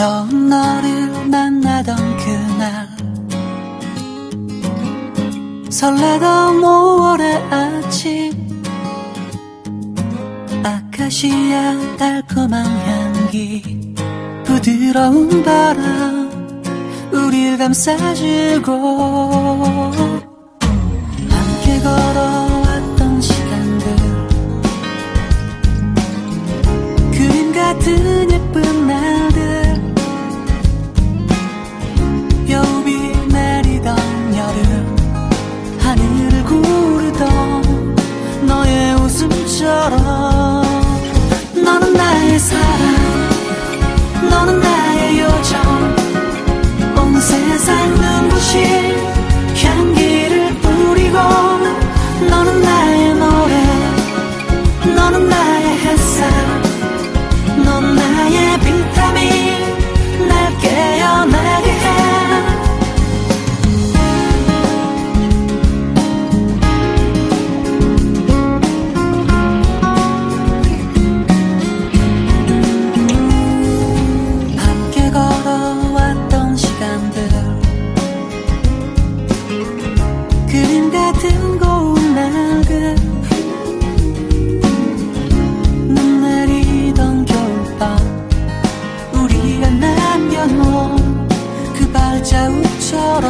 처음 너를 만나던 그날 설레던 5월의 아침 아카시아 달콤한 향기 부드러운 바람 우릴 감싸주고 자우처럼